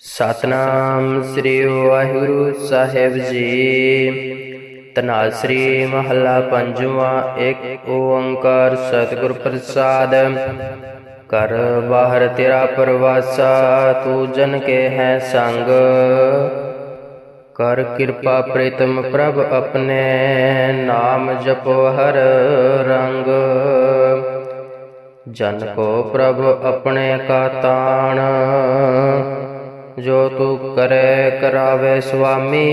ਸਤਨਾਮ ਸ੍ਰੀ ਵਾਹਿਗੁਰੂ ਸਾਹਿਬ ਜੀ। ਤਨਾਸ਼੍ਰੀ ਮਹੱਲਾ ਪੰਜਵਾਂ ਇੱਕ ਓੰਕਾਰ ਸਤਿਗੁਰ ਪ੍ਰਸਾਦ। ਕਰ ਬਾਹਰ ਤੇਰਾ ਪ੍ਰਵਾਸਾ, ਤੂੰ ਜਨ ਕੇ ਹੈ ਸੰਗ। ਕਰ ਕਿਰਪਾ ਪ੍ਰੀਤਮ ਪ੍ਰਭ ਆਪਣੇ, ਨਾਮ ਜਪੋ ਹਰ ਰੰਗ। ਜਨ ਕੋ ਪ੍ਰਭ ਆਪਣੇ ਕਾ ਤਾਣ। ਜੋ ਤੂੰ ਕਰੇ ਕਰਾਵੇ ਸੁਆਮੀ,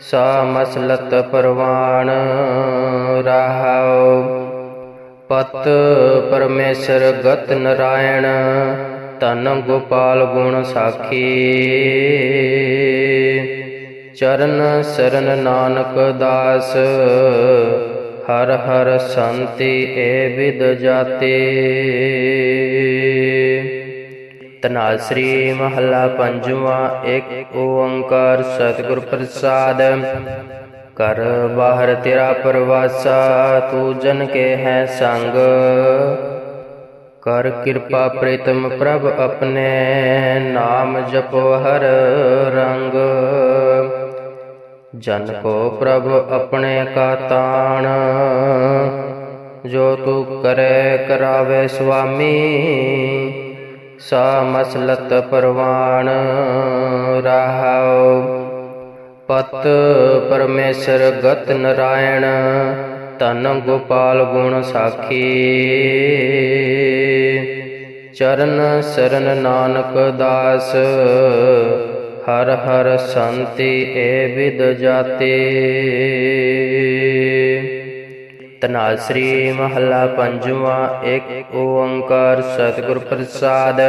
ਸਾ ਮਸਲਤ ਪਰਵਾਨ ਰਹਾਉ। ਪਤ ਪਰਮੇਸ਼ਰ ਗਤ ਨਰਾਇਣ ਤਨ ਗੋਪਾਲ ਗੁਣ ਸਾਖੀ। ਚਰਨ ਸਰਨ ਨਾਨਕ ਦਾਸ, ਹਰ ਹਰ ਸੰਤੀ ਏ ਵਿਦ ਜਾਤੇ। ਤਨਾ ਮਹੱਲਾ ਪੰਜਵਾਂ, ਇੱਕ ਓੰਕਾਰ ਸਤਿਗੁਰ ਪ੍ਰਸਾਦ। ਕਰ ਬਾਹਰ ਤੇਰਾ ਪ੍ਰਵਾਸਾ, ਤੂੰ ਜਨ ਕੇ ਹੈ ਸੰਗ। ਕਰ ਕਿਰਪਾ ਪ੍ਰੀਤਮ ਪ੍ਰਭ ਆਪਣੇ, ਨਾਮ ਜਪੋ ਹਰ ਰੰਗ। ਜਨ ਕੋ ਪ੍ਰਭ ਆਪਣੇ ਕਾ ਤਾਣ, ਜੋ ਤੂੰ ਕਰੇ ਕਰਾਵੇ ਸੁਆਮੀ। ਸਾ ਮਸਲਤ ਪਰਵਾਨ ਰਹਾਉ। ਪਤ ਪਰਮੇਸ਼ਰ ਗਤ ਨਰਾਇਣ ਤਨ ਗੋਪਾਲ ਗੁਣ ਸਾਖੀ। ਚਰਨ ਸਰਨ ਨਾਨਕ ਦਾਸ, ਹਰ ਹਰ ਸੰਤੀ ਏ ਵਿਦ ਜਾਤੇ। ਤਨਾ ਮਹੱਲਾ ਪੰਜਵਾਂ, ਇੱਕ ਓੰਕਾਰ ਸਤਿਗੁਰ ਪ੍ਰਸਾਦ।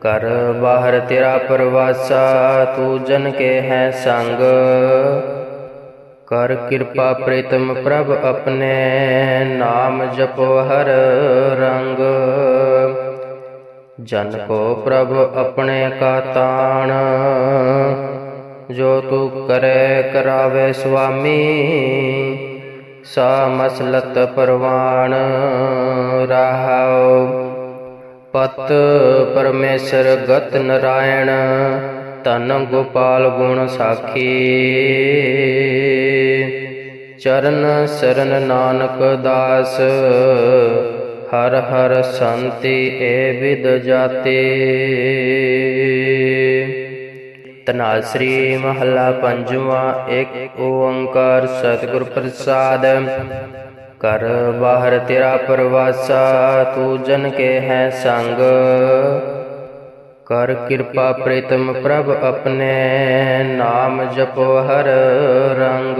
ਕਰ ਬਾਹਰ ਤੇਰਾ ਪ੍ਰਵਾਸਾ, ਤੂੰ ਜਨ ਕੇ ਹੈ ਸੰਗ। ਕਰ ਕਿਰਪਾ ਪ੍ਰੀਤਮ ਪ੍ਰਭ ਆਪਣੇ, ਨਾਮ ਜਪੋ ਹਰ ਰੰਗ। ਜਨ ਕੋ ਪ੍ਰਭ ਆਪਣੇ ਕਾ ਤਾਣ। ਜੋ ਤੂੰ ਕਰੇ, ਕਰਾਵੇ ਸੁਆਮੀ। ਸਾ ਮਸਲਤ ਪਰਵਾਨ ਰਹਾਉ। ਪਤ ਪਰਮੇਸ਼ਰ ਗਤ ਨਰਾਇਣ ਤਨ ਗੋਪਾਲ ਗੁਣ ਸਾਖੀ। ਚਰਨ ਸਰਨ ਨਾਨਕ ਦਾਸ, ਹਰ ਹਰ ਸੰਤੀ ਏ ਵਿਦ ਜਾਤੇ। ਤਨਾਸ਼ਰੀ ਮਹੱਲਾ ਪੰਜਵਾਂ, ਇੱਕ ਓੰਕਾਰ ਸਤਿਗੁਰ ਪ੍ਰਸਾਦ। ਕਰ ਬਾਹਰ ਤੇਰਾ ਪ੍ਰਵਾਸਾ, ਤੂੰ ਜਨ ਕੇ ਹੈ ਸੰਗ। ਕਰ ਕਿਰਪਾ ਪ੍ਰੀਤਮ ਪ੍ਰਭ ਆਪਣੇ, ਨਾਮ ਜਪੋ ਹਰ ਰੰਗ।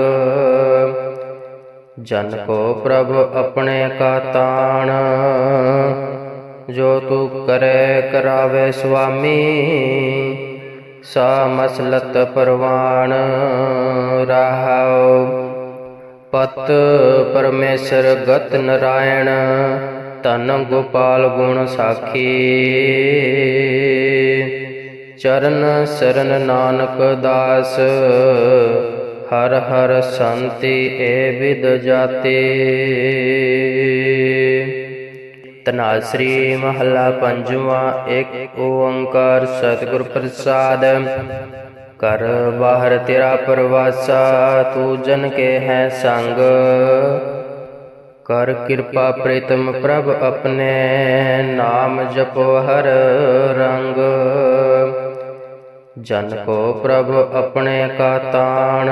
ਜਨ ਕੋ ਪ੍ਰਭ ਆਪਣੇ ਕਾ ਤਾਣ। ਜੋ ਤੂੰ ਕਰੇ, ਕਰਾਵੇ ਸੁਆਮੀ। ਸਾ ਮਸਲਤ ਪਰਵਾਨ ਰਹਾਉ। ਪਤ ਪਰਮੇਸ਼ਰ ਗਤ ਨਰਾਇਣ ਤਨ ਗੋਪਾਲ ਗੁਣ ਸਾਖੀ। ਚਰਨ ਸਰਨ ਨਾਨਕ ਦਾਸ, ਹਰ ਹਰ ਸੰਤੀ ਏ ਵਿਦ ਜਾਤੇ। ਤਨਾਸਰੀ ਮਹੱਲਾ ਪੰਜਵਾਂ, ਇੱਕ ਓੰਕਾਰ ਸਤਿਗੁਰ ਪ੍ਰਸਾਦ। ਕਰ ਬਾਹਰ ਤੇਰਾ ਪ੍ਰਵਾਸਾ, ਤੂੰ ਜਨ ਕੇ ਹੈ ਸੰਗ। ਕਰ ਕਿਰਪਾ ਪ੍ਰੀਤਮ ਪ੍ਰਭ ਆਪਣੇ, ਨਾਮ ਜਪੋ ਹਰ ਰੰਗ। ਜਨ ਕੋ ਪ੍ਰਭ ਆਪਣੇ ਕਾ ਤਾਣ।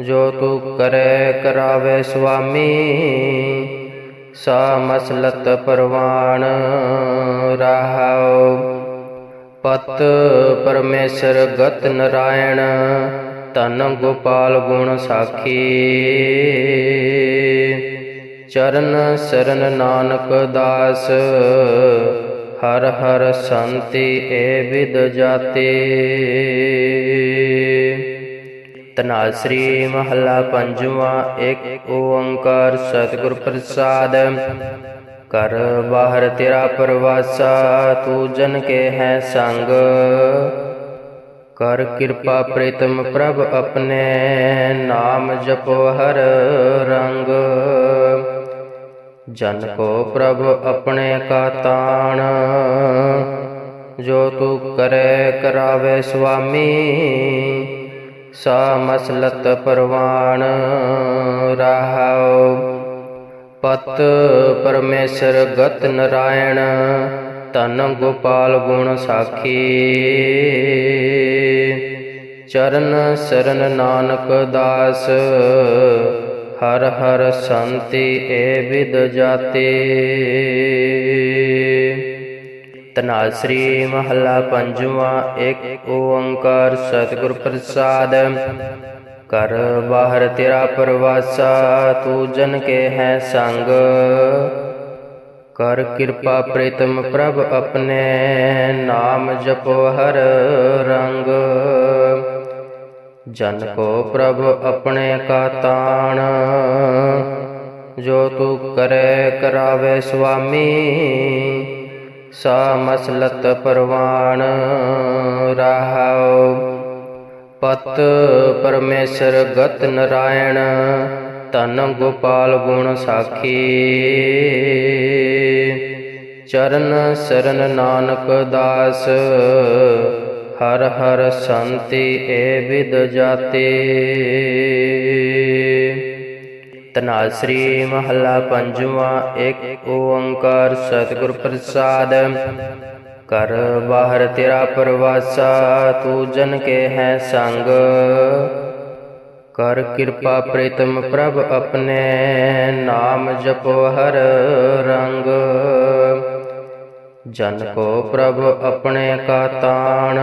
ਜੋ ਤੂੰ ਕਰੇ, ਕਰਾਵੇ ਸੁਆਮੀ। ਸਾ ਮਸਲਤ ਪਰਵਾਨ ਰਹਾਉ। ਪਤ ਪਰਮੇਸ਼ਰ ਗਤ ਨਰਾਇਣ ਤਨ ਗੋਪਾਲ ਗੁਣ ਸਾਖੀ। ਚਰਨ ਸਰਨ ਨਾਨਕ ਦਾਸ, ਹਰ ਹਰ ਸੰਤੀ ਏ ਵਿਦ ਜਾਤੇ। ਤਨਾਸ਼ਰੀ ਮਹੱਲਾ ਪੰਜਵਾਂ, ਇੱਕ ਓੰਕਾਰ ਸਤਿਗੁਰ ਪ੍ਰਸਾਦ। ਕਰ ਬਾਹਰ ਤੇਰਾ ਪ੍ਰਵਾਸਾ, ਤੂੰ ਜਨ ਕੇ ਹੈ ਸੰਗ। ਕਰ ਕਿਰਪਾ ਪ੍ਰੀਤਮ ਪ੍ਰਭ ਆਪਣੇ, ਨਾਮ ਜਪੋ ਹਰ ਰੰਗ। ਜਨ ਕੋ ਪ੍ਰਭ ਆਪਣੇ ਕਾ ਤਾਣ। ਜੋ ਤੂੰ ਕਰੈ, ਕਰਾਵੇ ਸੁਆਮੀ। ਸਾ ਮਸਲਤ ਪਰਵਾਨ ਰਹਾਉ। ਪਤ ਪਰਮੇਸ਼ਰ ਗਤ ਨਰਾਇਣ ਤਨ ਗੋਪਾਲ ਗੁਣ ਸਾਖੀ। ਚਰਨ ਸਰਨ ਨਾਨਕ ਦਾਸ, ਹਰ ਹਰ ਸੰਤੀ ਏ ਵਿਦ ਜਾਤੇ। ਤਨਾਲ ਸ੍ਰੀ ਮਹੱਲਾ ਪੰਜਵਾਂ, ਇੱਕ ਓੰਕਾਰ ਸਤਿਗੁਰ ਪ੍ਰਸਾਦ। ਕਰ ਬਾਹਰ ਤੇਰਾ ਪ੍ਰਵਾਸਾ, ਤੂੰ ਜਨ ਕੇ ਹੈ ਸੰਗ। ਕਰ ਕਿਰਪਾ ਪ੍ਰੀਤਮ ਪ੍ਰਭ ਆਪਣੇ, ਨਾਮ ਜਪੋ ਹਰ ਰੰਗ। ਜਨ ਕੋ ਪ੍ਰਭ ਆਪਣੇ ਕਾ ਤਾਣ। ਜੋ ਤੂੰ ਕਰੈ, ਕਰਾਵੇ ਸੁਆਮੀ। ਸਾ ਮਸਲਤ ਪਰਵਾਨ ਰਹਾਉ। ਪਤ ਪਰਮੇਸ਼ਰ ਗਤ ਨਰਾਇਣ, ਧਨ ਗੋਪਾਲ ਗੁਣ ਸਾਖੀ। ਚਰਨ ਸਰਨ ਨਾਨਕ ਦਾਸ, ਹਰ ਹਰ ਸੰਤੀ ਏ ਵਿਦ ਜਾਤੇ। ਤਨਾਲ ਸ੍ਰੀ ਮਹੱਲਾ ਪੰਜਵਾਂ ਇੱਕ ਓੰਕਾਰ ਸਤਿਗੁਰ ਪ੍ਰਸਾਦ। ਕਰ ਬਾਹਰ ਤੇਰਾ ਪ੍ਰਵਾਸਾ, ਤੂੰ ਜਨ ਕੇ ਹੈ ਸੰਗ। ਕਰ ਕਿਰਪਾ ਪ੍ਰੀਤਮ ਪ੍ਰਭ ਆਪਣੇ, ਨਾਮ ਜਪੋ ਹਰ ਰੰਗ। ਜਨ ਕੋ ਪ੍ਰਭ ਆਪਣੇ ਕਾ ਤਾਣ,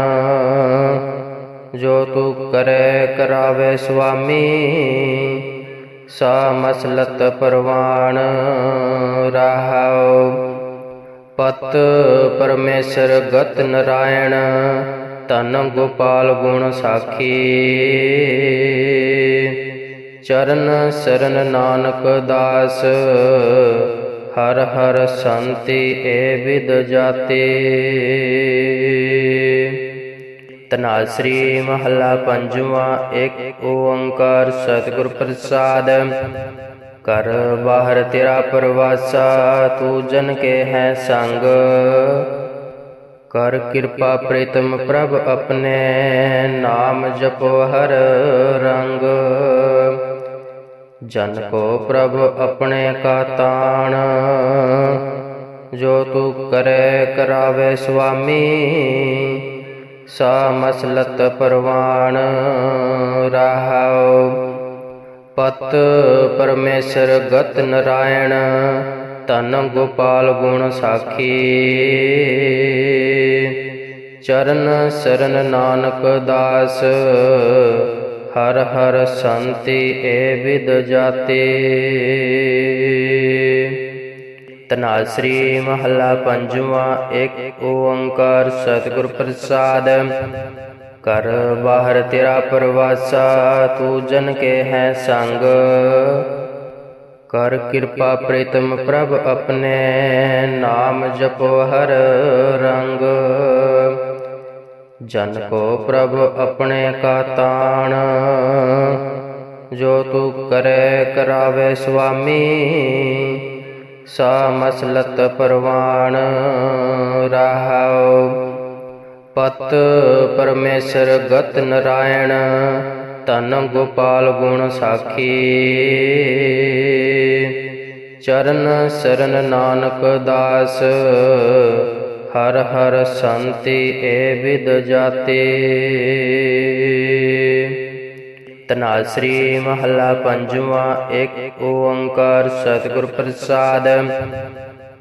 ਜੋ ਤੂੰ ਕਰੈ ਕਰਾਵੇ ਸੁਆਮੀ। ਸਾ ਮਸਲਤ ਪਰਵਾਨ ਰਹਾਉ। ਪਤ ਪਰਮੇਸ਼ਰ ਗਤ ਨਰਾਇਣ ਤਨ ਗੋਪਾਲ ਗੁਣ ਸਾਖੀ। ਚਰਨ ਸਰਨ ਨਾਨਕ ਦਾਸ, ਹਰ ਹਰ ਸੰਤੀ ਏ ਵਿਦ ਜਾਤੇ। ਤਨਾਲ ਸ੍ਰੀ ਮਹੱਲਾ ਪੰਜਵਾਂ ਇੱਕ ਓੰਕਾਰ ਸਤਿਗੁਰ ਪ੍ਰਸਾਦ। ਕਰ ਬਾਹਰ ਤੇਰਾ ਪ੍ਰਵਾਸਾ, ਤੂੰ ਜਨ ਕੇ ਹੈ ਸੰਗ। ਕਰ ਕਿਰਪਾ ਪ੍ਰੀਤਮ ਪ੍ਰਭ ਆਪਣੇ, ਨਾਮ ਜਪੋ ਹਰ ਰੰਗ। ਜਨ ਕੋ ਪ੍ਰਭ ਆਪਣੇ ਕਾ ਤਾਣ। ਜੋ ਤੂੰ ਕਰੈ, ਕਰਾਵੇ ਸੁਆਮੀ ਸਾ ਮਸਲਤ ਪਰਵਾਨ ਰਹਾਉ। ਪਤ ਪਰਮੇਸ਼ਰ ਗਤ ਨਰਾਇਣ ਤਨ ਗੋਪਾਲ ਗੁਣ ਸਾਖੀ। ਚਰਨ ਸਰਨ ਨਾਨਕ ਦਾਸ, ਹਰ ਹਰ ਸੰਤੀ ਏ ਵਿਦ ਜਾਤੇ। ਤਨਾਲ ਸ੍ਰੀ ਮਹੱਲਾ ਪੰਜਵਾਂ ਇੱਕ ਓੰਕਾਰ ਸਤਿਗੁਰ ਪ੍ਰਸਾਦ। ਕਰ ਬਾਹਰ ਤੇਰਾ ਪ੍ਰਵਾਸਾ, ਤੂੰ ਜਨ ਕੇ ਹੈ ਸੰਗ। ਕਰ ਕਿਰਪਾ ਪ੍ਰੀਤਮ ਪ੍ਰਭ ਆਪਣੇ, ਨਾਮ ਜਪੋ ਹਰ ਰੰਗ। ਜਨ ਕੋ ਪ੍ਰਭ ਆਪਣੇ ਕਾ ਤਾਣ, ਜੋ ਤੂੰ ਕਰੈ ਕਰਾਵੇ ਸੁਆਮੀ ਸਾ ਮਸਲਤ ਪਰਵਾਨ ਰਹਾਉ। ਪਤ ਪਰਮੇਸ਼ਰ ਗਤ ਨਰਾਇਣ ਤਨ ਗੋਪਾਲ ਗੁਣ ਸਾਖੀ। ਚਰਨ ਸਰਨ ਨਾਨਕ ਦਾਸ, ਹਰ ਹਰ ਸੰਤੀ ਏ ਵਿਦ ਜਾਤੇ। ਤਨਾਲ ਸ੍ਰੀ ਮਹੱਲਾ ਪੰਜਵਾਂ ਇੱਕ ਓੰਕਾਰ ਸਤਿਗੁਰ ਪ੍ਰਸਾਦ।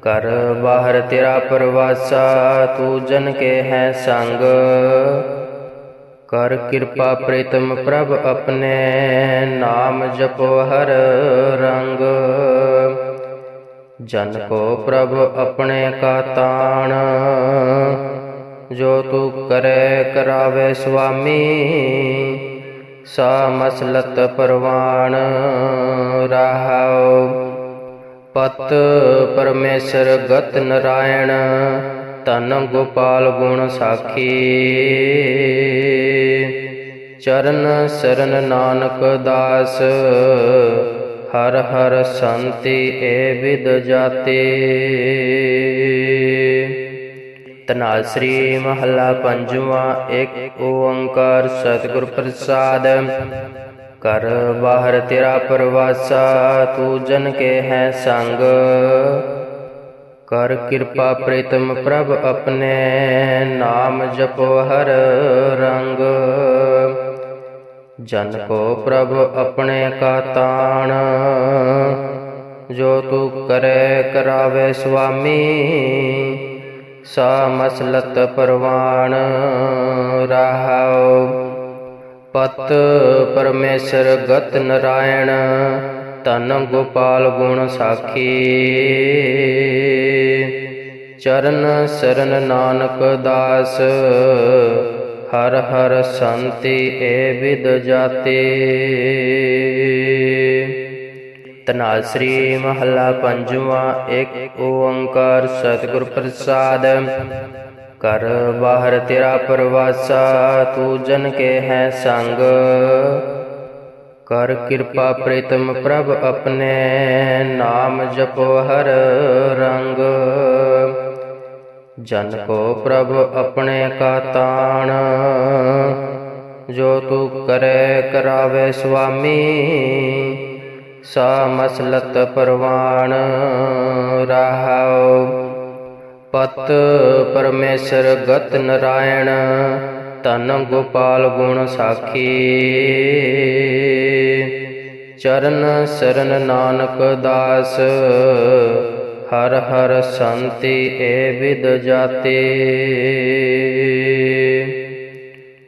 ਕਰ ਬਾਹਰ ਤੇਰਾ ਪ੍ਰਵਾਸਾ, ਤੂੰ ਜਨ ਕੇ ਹੈ ਸੰਗ। ਕਰ ਕਿਰਪਾ ਪ੍ਰੀਤਮ ਪ੍ਰਭ ਆਪਣੇ, ਨਾਮ ਜਪੋ ਹਰ ਰੰਗ। ਜਨ ਕੋ ਪ੍ਰਭ ਆਪਣੇ ਕਾ ਤਾਣ, ਜੋ ਤੂੰ ਕਰੈ ਕਰਾਵੇ ਸੁਆਮੀ। ਸਾ ਮਸਲਤ ਪਰਵਾਨ ਰਹਾਉ। ਪਤ ਪਰਮੇਸ਼ਰ ਗਤ ਨਰਾਇਣ ਤਨ ਗੋਪਾਲ ਗੁਣ ਸਾਖੀ। ਚਰਨ ਸਰਨ ਨਾਨਕ ਦਾਸ, ਹਰ ਹਰ ਸੰਤੀ ਏ ਵਿਦ ਜਾਤੇ। ਤਨਾ ਮਹੱਲਾ ਪੰਜਵਾਂ, ਇੱਕ ਓੰਕਾਰ ਸਤਿਗੁਰ ਪ੍ਰਸਾਦ। ਕਰ ਬਾਹਰ ਤੇਰਾ ਪ੍ਰਵਾਸਾ, ਤੂੰ ਜਨ ਕੇ ਹੈ ਸੰਗ। ਕਰ ਕਿਰਪਾ ਪ੍ਰੀਤਮ ਪ੍ਰਭ ਆਪਣੇ, ਨਾਮ ਜਪੋ ਹਰ ਰੰਗ। ਜਨ ਕੋ ਪ੍ਰਭ ਆਪਣੇ ਕਾ ਤਾਣ, ਜੋ ਤੂੰ ਕਰੇ ਕਰਾਵੇ ਸੁਆਮੀ। ਸਾ ਮਸਲਤ ਪਰਵਾਨ ਰਹਾਉ। ਪਤ ਪਰਮੇਸ਼ਰ ਗਤ ਨਰਾਇਣ ਤਨ ਗੋਪਾਲ ਗੁਣ ਸਾਖੀ। ਚਰਨ ਸਰਨ ਨਾਨਕ ਦਾਸ, ਹਰ ਹਰ ਸੰਤੀ ਏ ਵਿਦ ਜਾਤੇ। ਤਨਾ ਮਹੱਲਾ ਪੰਜਵਾਂ, ਇੱਕ ਓੰਕਾਰ ਸਤਿਗੁਰ ਪ੍ਰਸਾਦ। ਕਰ ਬਾਹਰ ਤੇਰਾ ਪ੍ਰਵਾਸਾ, ਤੂੰ ਜਨ ਕੇ ਹੈ ਸੰਗ। ਕਰ ਕਿਰਪਾ ਪ੍ਰੀਤਮ ਪ੍ਰਭ ਆਪਣੇ, ਨਾਮ ਜਪੋ ਹਰ ਰੰਗ। ਜਨ ਕੋ ਪ੍ਰਭ ਆਪਣੇ ਕਾ ਤਾਣ, ਜੋ ਤੂੰ ਕਰੇ ਕਰਾਵੇ ਸੁਆਮੀ। ਸਾ ਮਸਲਤ ਪਰਵਾਨ ਰਹਾਉ। ਪਤ ਪਰਮੇਸ਼ਰ ਗਤ ਨਰਾਇਣ, ਧਨ ਗੋਪਾਲ ਗੁਣ ਸਾਖੀ। ਚਰਨ ਸਰਨ ਨਾਨਕ ਦਾਸ, ਹਰ ਹਰ ਸੰਤੀ ਏ ਵਿਦ ਜਾਤੇ।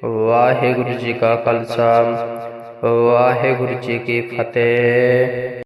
ਵਾਹਿਗੁਰੂ ਜੀ ਕਾ ਖਾਲਸਾ। ਵਾਹਿਗੁਰੂ ਜੀ ਕੀ ਫਤਿਹ।